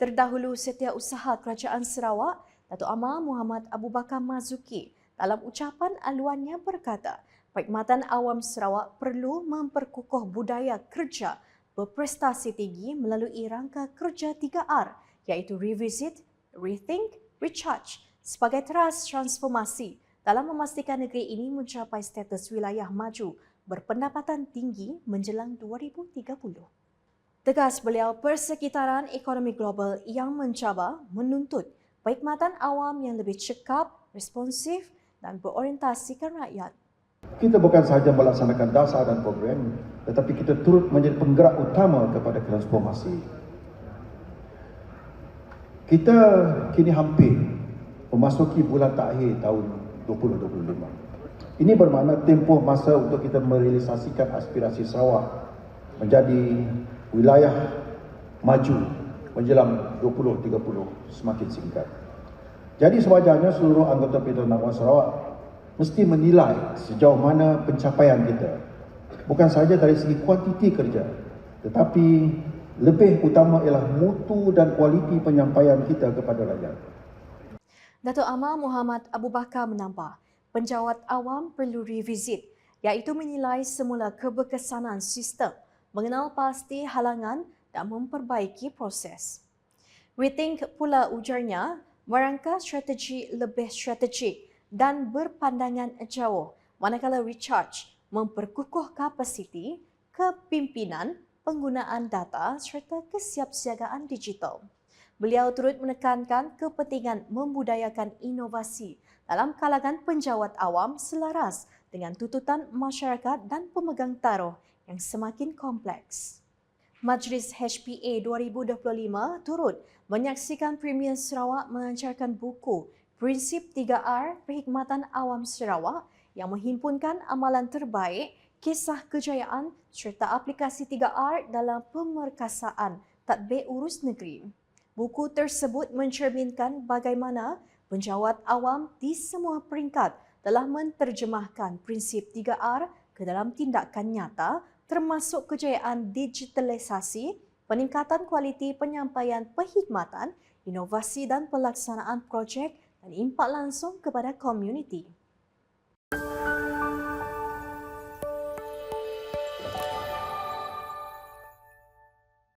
Terdahulu Setiausaha Kerajaan Sarawak, Datuk Amar Muhammad Abu Bakar Mazuki dalam ucapan aluannya berkata, Perkhidmatan Awam Sarawak perlu memperkukuh budaya kerja berprestasi tinggi melalui rangka kerja 3R iaitu revisit, rethink, recharge sebagai teras transformasi dalam memastikan negeri ini mencapai status wilayah maju berpendapatan tinggi menjelang 2030. Tegas beliau persekitaran ekonomi global yang mencabar menuntut perkhidmatan awam yang lebih cekap, responsif dan berorientasikan rakyat. Kita bukan sahaja melaksanakan dasar dan program, tetapi kita turut menjadi penggerak utama kepada transformasi. Kita kini hampir memasuki bulan takhir tahun 2025. Ini bermakna tempoh masa untuk kita merealisasikan aspirasi Sarawak menjadi wilayah maju menjelang 2030 semakin singkat. Jadi sewajarnya seluruh anggota Pilihan Awam Sarawak mesti menilai sejauh mana pencapaian kita. Bukan sahaja dari segi kuantiti kerja, tetapi lebih utama ialah mutu dan kualiti penyampaian kita kepada rakyat. Datuk Amar Muhammad Abu Bakar menambah, penjawat awam perlu revisit iaitu menilai semula keberkesanan sistem mengenal pasti halangan dan memperbaiki proses. Rethink pula ujarnya merangka strategi lebih strategik dan berpandangan jauh manakala recharge memperkukuh kapasiti, kepimpinan, penggunaan data serta kesiapsiagaan digital. Beliau turut menekankan kepentingan membudayakan inovasi dalam kalangan penjawat awam selaras dengan tuntutan masyarakat dan pemegang taruh yang semakin kompleks. Majlis HPA 2025 turut menyaksikan Premier Sarawak melancarkan buku Prinsip 3R Perkhidmatan Awam Sarawak yang menghimpunkan amalan terbaik, kisah kejayaan serta aplikasi 3R dalam pemerkasaan tadbir urus negeri. Buku tersebut mencerminkan bagaimana penjawat awam di semua peringkat telah menterjemahkan prinsip 3R ke dalam tindakan nyata termasuk kejayaan digitalisasi, peningkatan kualiti penyampaian perkhidmatan, inovasi dan pelaksanaan projek dan impak langsung kepada komuniti.